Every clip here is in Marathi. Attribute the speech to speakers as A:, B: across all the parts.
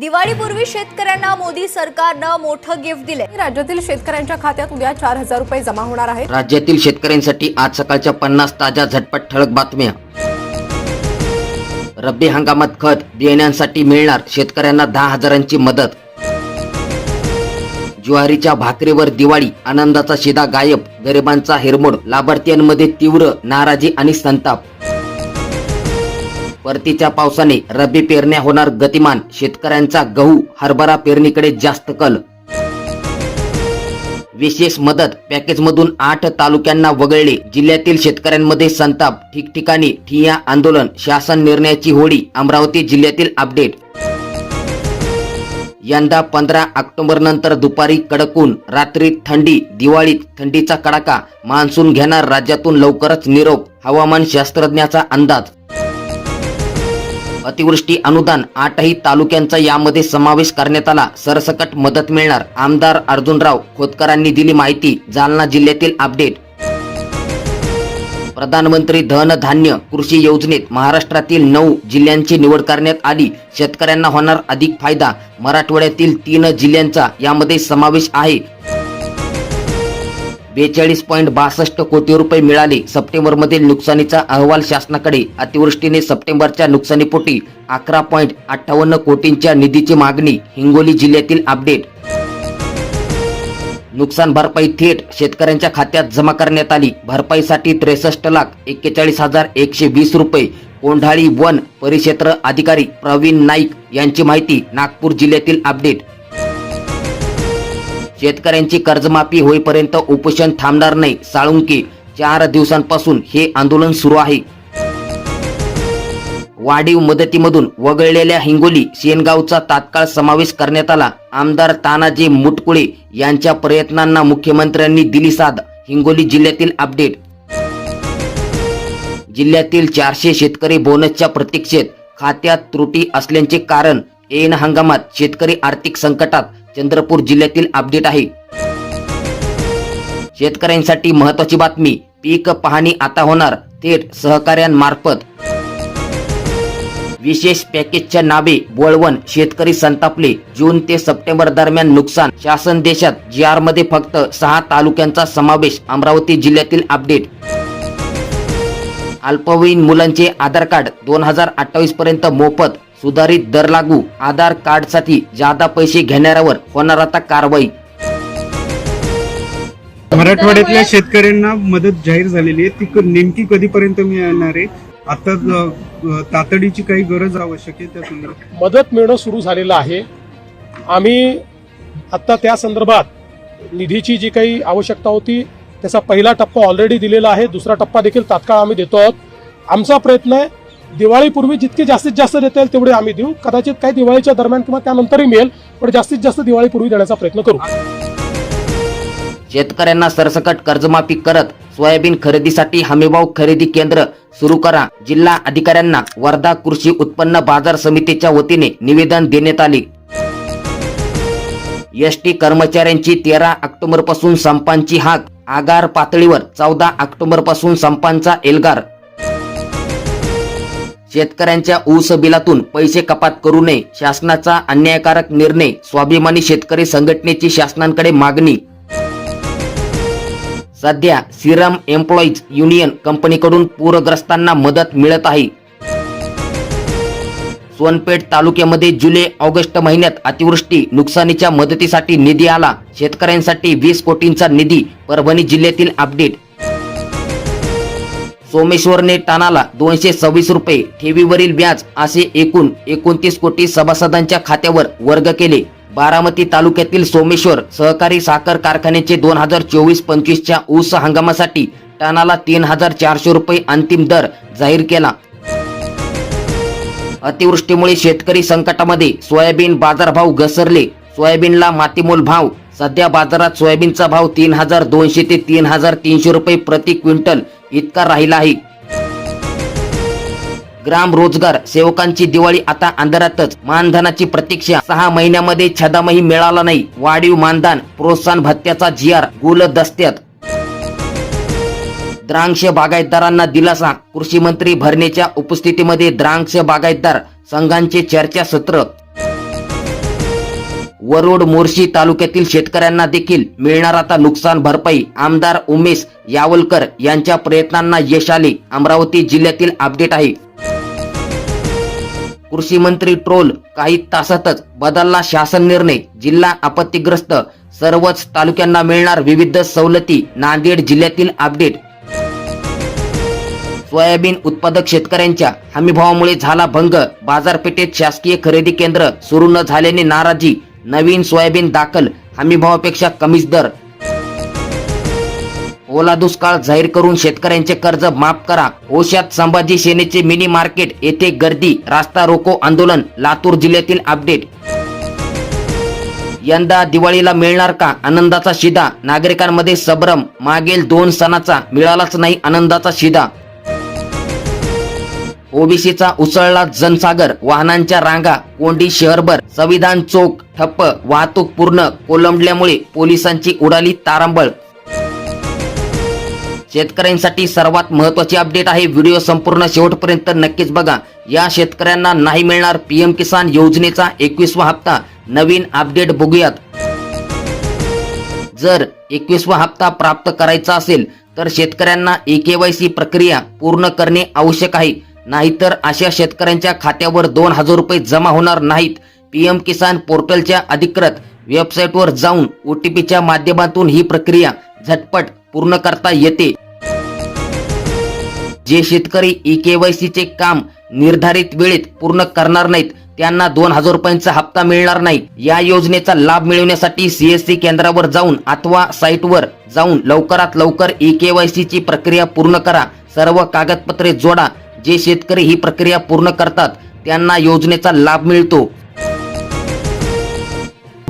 A: दिवाळीपूर्वी शेतकऱ्यांना मोदी सरकारनं मोठं गिफ्ट दिले
B: राज्यातील शेतकऱ्यांच्या खात्यात उद्या चार हजार रुपये जमा होणार आहेत.
C: राज्यातील शेतकऱ्यांसाठी आज सकाळच्या पन्नास ताज्या झटपट ठळक बातम्या. रब्बी हंगामात खत बियाण्यांसाठी मिळणार शेतकऱ्यांना दहा हजारांची मदत. ज्वारीच्या भाकरीवर दिवाळी आनंदाचा शिदा गायब गरिबांचा हिरमोड लाभार्थ्यांमध्ये तीव्र नाराजी आणि संताप. परतीच्या पावसाने रब्बी पेरण्या होणार गतिमान. शेतकऱ्यांचा गहू हरभरा पेरणीकडे जास्त कल. विशेष मदत पॅकेजमधून आठ तालुक्यांना वगळले. जिल्ह्यातील शेतकऱ्यांमध्ये संताप ठिकठिकाणी ठिया आंदोलन शासन निर्णयाची होळी अमरावती जिल्ह्यातील अपडेट. यंदा पंधरा ऑक्टोबर नंतर दुपारी कडकून रात्रीत थंडी दिवाळीत थंडीचा कडाका. मान्सून घेणार राज्यातून लवकरच निरोप. हवामान शास्त्रज्ञाचा अंदाज. अतिवृष्टी अनुदान आठही तालुक्यांचा यामध्ये समावेश करण्यात आला. सरसकट मदत मिळणार आमदार अर्जुनराव खोतकरांनी दिली माहिती जालना जिल्ह्यातील अपडेट. प्रधानमंत्री धन धान्य कृषी योजनेत महाराष्ट्रातील नऊ जिल्ह्यांची निवड करण्यात आली. शेतकऱ्यांना होणार अधिक फायदा. मराठवाड्यातील तीन जिल्ह्यांचा यामध्ये समावेश आहे. बेचाळीस पॉईंट बासष्ट कोटी रुपये मिळाले. सप्टेंबर मधील नुकसानीचा अहवाल शासनाकडे. अतिवृष्टीने सप्टेंबरच्या नुकसानीपोटी अकरा पॉईंट अठ्ठावन्न कोटींच्या निधीची मागणी हिंगोली जिल्ह्यातील अपडेट. नुकसान भरपाई थेट शेतकऱ्यांच्या खात्यात जमा करण्यात आली. भरपाईसाठी त्रेसष्ट लाख एक्केचाळीस हजार एकशे वीस रुपये. कोंढाळी वन परिक्षेत्र अधिकारी प्रवीण नाईक यांची माहिती नागपूर जिल्ह्यातील अपडेट. शेतकऱ्यांची कर्जमाफी होईपर्यंत उपोषण थांबणार नाही. साळुंकी चार दिवसांपासून हे आंदोलन सुरू आहे. वाढीव मदतीमधून वगळलेल्या हिंगोली शेनगावचा तात्काळ समावेश करण्यात आला. आमदार तानाजी मुटकुळे यांच्या प्रयत्नांना मुख्यमंत्र्यांनी दिली साथ हिंगोली जिल्ह्यातील अपडेट. जिल्ह्यातील चारशे शेतकरी बोनसच्या प्रतीक्षेत खात्यात त्रुटी असल्याचे कारण ऐन हंगामात शेतकरी आर्थिक संकटात चंद्रपूर जिल्ह्यातील अपडेट आहे. शेतकऱ्यांसाठी महत्वाची बातमी पीक पाहणी आता होणार थेट सहकाऱ्यांमार्फत. विशेष पॅकेजच्या नावे बोळवण शेतकरी संतापले. जून ते सप्टेंबर दरम्यान नुकसान. शासन देशात जी आरमध्ये फक्त सहा तालुक्यांचा समावेश अमरावती जिल्ह्यातील अपडेट. अल्पवयीन मुलांचे आधार कार्ड दोन हजार अठ्ठावीस पर्यंत मोफत. सुधारित दर लागू आधार कार्डसाठी जादा पैसे घेणाऱ्यावर होणार आता कारवाई.
D: मराठवाड्यातल्या शेतकऱ्यांना मदत जाहीर झालेली आहे. ती क- नेमकी कधीपर्यंत मिळणार आहे? आता तातडीची काही गरज आवश्यक आहे त्या संदर्भात?
E: मदत मिळणं सुरू झालेलं आहे. आम्ही आत्ता त्या संदर्भात निधीची जी काही आवश्यकता होती त्याचा पहिला टप्पा ऑलरेडी दिलेला आहे. दुसरा टप्पा देखील तात्काळ आम्ही देतो आहोत. आमचा प्रयत्न आहे दिवाळीपूर्वी जितके जास्तीत जास्त देता येईल तेवढे आम्ही देऊ. कदाचित काही दिवाळीच्या दरम्यान किंवा त्यानंतरही मिळेल पण जास्तीत जास्त दिवाळीपूर्वी देण्याचा प्रयत्न करू.
C: शेतकऱ्यांना सरसकट कर्जमाफी करत सोयाबीन खरेदीसाठी हमीभाव खरेदी केंद्र सुरू करा. जिल्हा अधिकाऱ्यांना वर्धा कृषी उत्पन्न बाजार समितीच्या वतीने निवेदन देण्यात आले. एसटी कर्मचाऱ्यांची तेरा ऑक्टोबरपासून संपांची हाक. आगार पातळीवर चौदा ऑक्टोबरपासून संपांचा एल्गार. शेतकऱ्यांच्या ऊस बिलातून पैसे कपात करू नये शासनाचा अन्यायकारक निर्णय स्वाभिमानी शेतकरी संघटनेची शासनाकडे मागणी. सध्या सिरम एम्प्लॉईज युनियन कंपनीकडून पूरग्रस्तांना मदत मिळत आहे. सोनपेठ तालुक्यामध्ये जुलै ऑगस्ट महिन्यात अतिवृष्टी नुकसानीच्या मदतीसाठी निधी आला. शेतकऱ्यांसाठी वीस कोटींचा निधी परभणी जिल्ह्यातील अपडेट सोमेश्वरने टानाला दोनशे सव्वीस रुपये ठेवीवरील व्याज असे एकूण एकोणतीस कोटी सभासदांच्या खात्यावर वर्ग केले. बारामती तालुक्यातील सोमेश्वर सहकारी साखर कारखान्याचे दोन हजार चोवीस पंचवीसच्या ऊस हंगामासाठी टनाला तीन हजार चारशे रुपये अंतिम दर जाहीर केला. अतिवृष्टीमुळे शेतकरी संकटामध्ये सोयाबीन बाजारभाव घसरले. सोयाबीनला मातीमोल भाव सध्या बाजारात सोयाबीनचा भाव तीन हजार दोनशे ते तीन हजार तीनशे रुपये प्रति क्विंटल इतका राहिला आहे ग्राम रोजगार सेवकांची दिवाळी आता अंधारातच. मानधनाची प्रतीक्षा सहा महिन्यामध्ये छदामही मिळाला नाही. वाढीव मानधन प्रोत्साहन भत्त्याचा जिआर गुलदस्त्यात द्रांक्ष बागायतदारांना दिलासा. कृषी मंत्री भरणेच्या उपस्थितीमध्ये द्रांक्ष बागायतदार संघांचे चर्चासत्र वरुड मोर्शी तालुक्यातील शेतकऱ्यांना देखील मिळणार आता नुकसान भरपाई. आमदार उमेश यावलकर यांच्या प्रयत्नांना यश आले. अमरावती जिल्ह्यातील अपडेट आहे. कृषी मंत्री ट्रोल काही तासातच बदलला शासन निर्णय. जिल्हा आपत्तीग्रस्त सर्वच तालुक्यांना मिळणार विविध सवलती. नांदेड जिल्ह्यातील अपडेट. सोयाबीन उत्पादक शेतकऱ्यांच्या हमीभावामुळे झाला भंग. बाजारपेठेत शासकीय खरेदी केंद्र सुरू न झाल्याने नाराजी. नवीन सोयाबीन दाखल हमीभावापेक्षा कमीच दर. ओला दुष्काळ जाहीर करून शेतकऱ्यांचे कर्ज माफ करा. ओशात संभाजी सेनेचे मिनी मार्केट येथे गर्दी रास्ता रोको आंदोलन लातूर जिल्ह्यातील अपडेट. यंदा दिवाळीला मिळणार का आनंदाचा शिदा? नागरिकांमध्ये संभ्रम मागील दोन सणाचा मिळालाच नाही आनंदाचा शिदा. ओबीसीचा उसळला जनसागर वाहनांच्या रांगा कोंडी शहरभर संविधान चौक ठप्प वाहतूक पूर्ण कोलंबल्यामुळे पोलिसांची उडाली तारांबळ. शेतकऱ्यांसाठी सर्वात महत्वाची अपडेट आहे व्हिडिओ संपूर्ण शेवटपर्यंत नक्कीच बघा. या शेतकऱ्यांना नाही मिळणार पीएम किसान योजनेचा एकवीसवा हप्ता. नवीन अपडेट बघूयात. जर एकवीसवा हप्ता प्राप्त करायचा असेल तर शेतकऱ्यांना ई प्रक्रिया पूर्ण करणे आवश्यक आहे. नाहीतर अशा शेतकऱ्यांच्या खात्यावर दोन हजार रुपये जमा होणार नाहीत. पीएम किसान पोर्टलच्या अधिकृत वेबसाईटवर जाऊन ओटीपीच्या माध्यमातून ही प्रक्रिया झटपट पूर्ण करता येते. जे शेतकरी ई केवायसी चे काम निर्धारित वेळेत पूर्ण करणार नाहीत त्यांना दोन हजार रुपयांचा हप्ता मिळणार नाही. या योजनेचा लाभ मिळवण्यासाठी सीएससी केंद्रावर जाऊन अथवा साईटवर जाऊन लवकरात लवकर ई केवायसी ची प्रक्रिया पूर्ण करा. सर्व कागदपत्रे जोडा. जे शेतकरी ही प्रक्रिया पूर्ण करतात त्यांना योजनेचा लाभ मिळतो.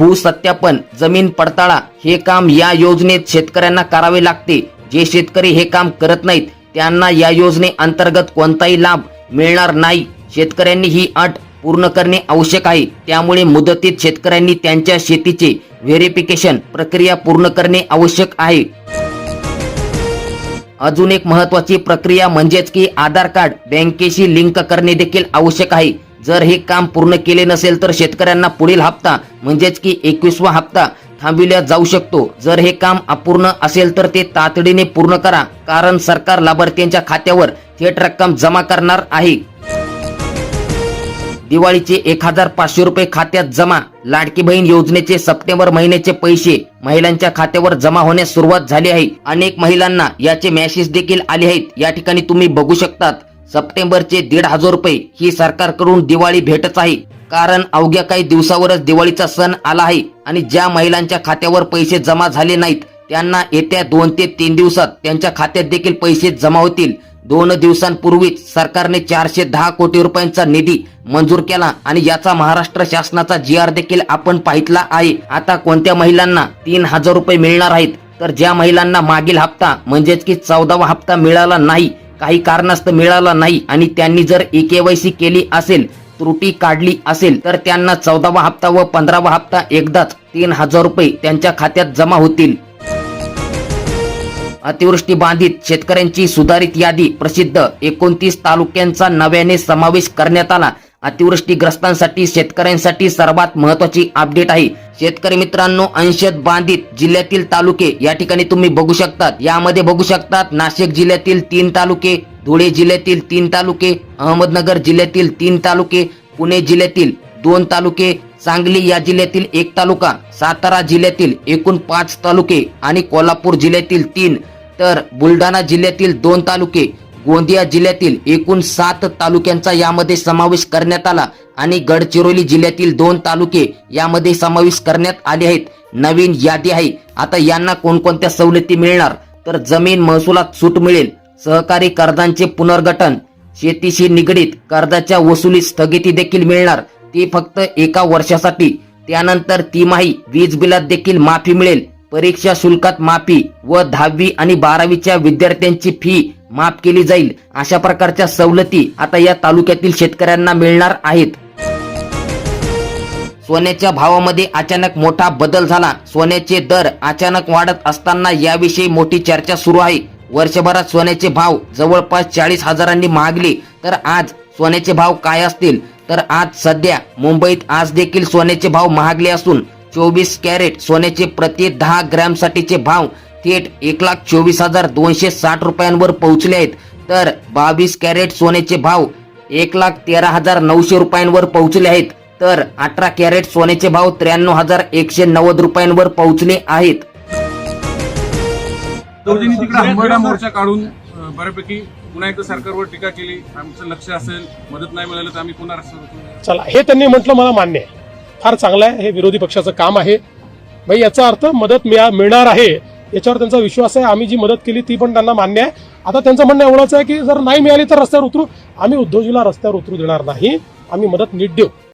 C: भूसत्यापन जमीन पडताळा हे काम या योजनेत शेतकऱ्यांना करावे लागते. जे शेतकरी हे काम करत नाहीत त्यांना या योजने अंतर्गत कोणताही लाभ मिळणार नाही. शेतकऱ्यांनी ही अट पूर्ण करणे आवश्यक आहे. त्यामुळे मुदतीत शेतकऱ्यांनी त्यांच्या शेतीचे व्हेरिफिकेशन प्रक्रिया पूर्ण करणे आवश्यक आहे. अजून एक महत्वाची प्रक्रिया म्हणजेच की आधार कार्ड बँकेशी लिंक करणे देखील आवश्यक आहे. जर हे काम पूर्ण केले नसेल तर शेतकऱ्यांना पुढील हप्ता म्हणजेच की एकवीसवा हप्ता थांबविल्या जाऊ शकतो. जर हे काम अपूर्ण असेल तर ते तातडीने पूर्ण करा कारण सरकार लाभार्थ्यांच्या खात्यावर थेट रक्कम जमा करणार आहे. दिवाळीचे एक हजार पाचशे रुपये खात्यात जमा लाडकी बहीण योजनेचे सप्टेंबर महिन्याचे पैसे महिलांच्या खात्यावर जमा होण्यास सुरुवात झाली आहे. अनेक महिलांना याचे मॅसेज देखील आले आहेत. या ठिकाणी तुम्ही बघू शकतात सप्टेंबरचे दीड हजार रुपये ही सरकारकडून दिवाळी भेटच आहे. कारण अवघ्या काही दिवसावरच दिवाळीचा सण आला आहे आणि ज्या महिलांच्या खात्यावर पैसे जमा झाले नाहीत त्यांना येत्या दोन ते तीन दिवसात त्यांच्या खात्यात देखील पैसे जमा होतील. दोन दिवसांपूर्वीच सरकारने चारशे दहा कोटी रुपयांचा निधी मंजूर केला आणि याचा महाराष्ट्र शासनाचा जी आर देखील आपण पाहितला आहे. आता कोणत्या महिलांना तीन हजार रुपये मिळणार आहेत? तर ज्या महिलांना मागील हप्ता म्हणजेच की चौदावा हप्ता मिळाला नाही काही कारणास्तव मिळाला नाही आणि त्यांनी जर ई केवायसी केली असेल त्रुटी काढली असेल तर त्यांना चौदावा हप्ता व पंधरावा हप्ता एकदाच तीन हजार रुपये त्यांच्या खात्यात जमा होतील. अतिवृष्टी बाधित शेतकऱ्यांची सुधारित यादी प्रसिद्ध. एकोणतीस तालुक्यांचा नव्याने समावेश करण्यात आला. अतिवृष्टीग्रस्तांसाठी शेतकऱ्यांसाठी सर्वात महत्वाची अपडेट आहे. शेतकरी मित्रांनो अंशत बांधित जिल्ह्यातील तालुके या ठिकाणी तुम्ही बघू शकतात. यामध्ये बघू शकतात नाशिक जिल्ह्यातील तीन तालुके धुळे जिल्ह्यातील तीन तालुके अहमदनगर जिल्ह्यातील तीन तालुके पुणे जिल्ह्यातील दोन तालुके सांगली या जिल्ह्यातील एक तालुका सातारा जिल्ह्यातील एकूण पाच तालुके आणि कोल्हापूर जिल्ह्यातील तीन. तर बुलढाणा जिल्ह्यातील दोन तालुके गोंदिया जिल्ह्यातील एकूण सात तालुक्यांचा यामध्ये समावेश करण्यात आला आणि गडचिरोली जिल्ह्यातील दोन तालुके यामध्ये समावेश करण्यात आले आहेत. नवीन यादी आहे. आता यांना कोणकोणत्या सवलती मिळणार? तर जमीन महसुलात सूट मिळेल. सहकारी कर्जांचे पुनर्गठन शेतीशी निगडीत कर्जाच्या वसुलीत स्थगिती देखील मिळणार. ती फक्त एका वर्षासाठी. त्यानंतर तिमाही वीज बिलात देखील माफी मिळेल. परीक्षा शुल्कात माफी व दहावी आणि बारावीच्या विद्यार्थ्यांची फी माफ केली जाईल. अशा प्रकारच्या सवलती आता या तालुक्यातील शेतकऱ्यांना मिळणार आहेत. सोन्याच्या भावामध्ये अचानक मोठा बदल झाला. सोन्याचे दर अचानक वाढत असताना याविषयी मोठी चर्चा सुरू आहे. वर्षभरात सोन्याचे भाव जवळपास चाळीस हजारांनी महागले तर आज सोन्याचे भाव काय असतील? तर आज सध्या मुंबईत आज देखील सोन्याचे भाव महागले असून चोवीस कॅरेट सोन्याचे प्रति दहा ग्रॅम साठीचे भाव थेट एक लाख चोवीस हजार दोनशे साठ रुपयांवर पोहोचले आहेत. तर बावीस कॅरेट सोन्याचे भाव एक लाख तेरा हजार नऊशे रुपयांवर पोहोचले आहेत. तर अठरा कॅरेट सोन्याचे भाव त्र्याण्णव हजार एकशे नव्वद रुपयांवर पोहोचले आहेत.
F: दोघींनी तिकडे हंबरडा मोर्चा काढून अं, बऱ्यापैकी पुन्हा एकदा सरकारवर टीका केली. आमचं लक्ष असेल मदत नाही मिळालं तर आम्ही पुन्हा रस्त्यावर
E: चला हे त्यांनी म्हटलं मला मान्य आहे. फार चांगलं आहे हे विरोधी पक्षाचं काम आहे. भाई याचा अर्थ मदत मिळा- मिळणार आहे. याच्यावर त्यांचा विश्वास आहे. आम्ही जी मदत केली ती पण त्यांना मान्य आहे. आता त्यांचं म्हणणं एवढंच आहे की जर नाही मिळाली तर रस्त्यावर उतरू. आम्ही उद्धवजीला रस्त्यावर उतरू देणार नाही. आम्ही मदत नीट देऊ.